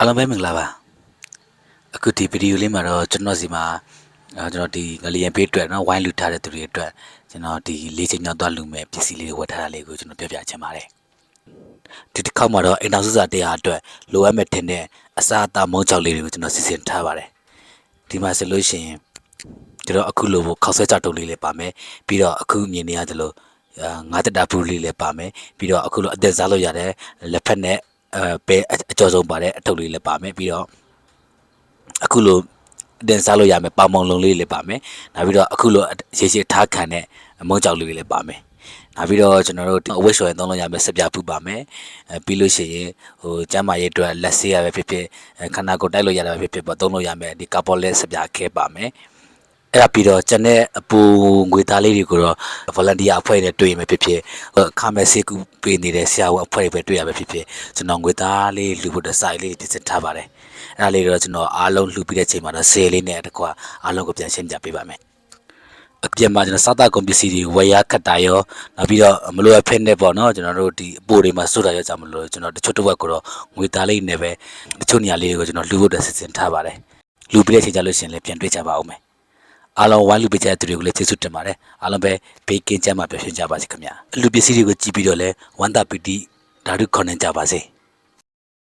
အားလုံးပဲမင်္ဂလာပါအခုဒီဗီဒီယိုလေးမှာတော့ကျွန်တော်စီမှာကျွန်တော်ဒီငလျင်ပေးအတွက်နော်ဝိုင်းလူထားတဲ့သူတွေအတွက်ကျွန်တော်ဒီလေးချိန်တော့သွားလူမဲ့ပစ္စည်းလေးဝယ်ထားတာလေးကိုကျွန်တော်ပြောပြချင်ပါတယ်ဒီတစ်ခေါက်မှာတော့အင်တာစုစာတရားအတွက်လိုအပ်မဲ့ထင်တဲ့အစားအသောက်မုန်းချောက်လေးတွေကိုကျွန်တော်စီစဉ်ထားပါတယ်ဒီမှာဆိုလို့ရှိရင်ကျွန်တော်အခုလိုခောက်ဆွဲချတုံးလေးလည်းပါမယ်ပြီးတော့အခုမြင်နေရသလိုငါးတက်တာဘူးလေးလည်းပါမယ်ပြီးတော့အခုလိုအသက်စားလို့ရတဲ့လက်ဖက်နဲ့ အဲပဲအကျော်ဆုံးပါတဲ့အထုပ်လေးလည်းပါမယ်ပြီးတော့အခုလိုအတင်စားလို့ရမယ်ပါမောင်လုံးလေးလည်းပါမယ်နောက်ပြီးတော့အခုလိုရေရှည်ထားခံတဲ့အမုန်းကြောက်လေးလည်းပါမယ်နောက်ပြီးတော့ကျွန်တော်တို့အဝတ်လျှော်ရင်သုံးလို့ရမယ်စပြပူပါမယ်အဲပြီးလို့ရှိရင်ဟိုကျမ်းမာရေးအတွက်လက်ဆေးရပဲဖြစ်ဖြစ်အဲခန္ဓာကိုယ်တိုက်လို့ရတာပဲဖြစ်ဖြစ်ပေါ့သုံးလို့ရမယ်ဒီကာပေါ်လက်စပြခဲပါမယ် အဲ့ဒါပြီးတော့ကျန်တဲ့အပူငွေသားလေးတွေကိုတော့ volunteer အဖွဲ့နဲ့တွေ့ရမယ်ဖြစ်ဖြစ်ဟိုအခမဲ့စေကူပေးနေတဲ့ဆရာဝန်အဖွဲ့တွေပဲတွေ့ရမယ်ဖြစ်ဖြစ်ကျွန်တော်ငွေသားလေးလူဖို့တဲ့ site လေးတင်ဆက်ထားပါတယ်အဲ့ဒါလေးတော့ကျွန်တော်အားလုံးလှူပြီးတဲ့ချိန်မှာတော့ sale လေးနဲ့တကွာအားလုံးကိုပြန်ရှင်းပြပေးပါမယ်အပြင်မှာကျွန်တော်စားတာကွန်ပစ္စည်းတွေဝယ်ရခတ်တာရောနောက်ပြီးတော့မလိုအပ်ဖက်နဲ့ပေါ့နော်ကျွန်တော်တို့ဒီအပိုတွေမှာစွတ်တာရောကြောင့်မလို့ကျွန်တော်တချို့တစ်ဝက်ကိုတော့ငွေသားလေးနဲ့ပဲတချို့နေရာလေးတွေကိုကျွန်တော်လှူဖို့တဲ့စီစဉ်ထားပါတယ်လှူပြီးတဲ့ချိန်ကျလို့ရှရင်လည်းပြန်တွေ့ကြပါဦးမယ် အားလုံးဝိုင်းလူပေးကြတဲ့သူတွေကိုလည်းကျေးဇူးတင်ပါတယ်အားလုံးပဲဘေးကင်းကြမှာပြည့်စုံကြပါစေခင်ဗျာအလူပစ္စည်းတွေကိုကြည့်ပြီးတော့လဲဝမ်းသာပီတိဓာတုခေါ်နေကြပါစေ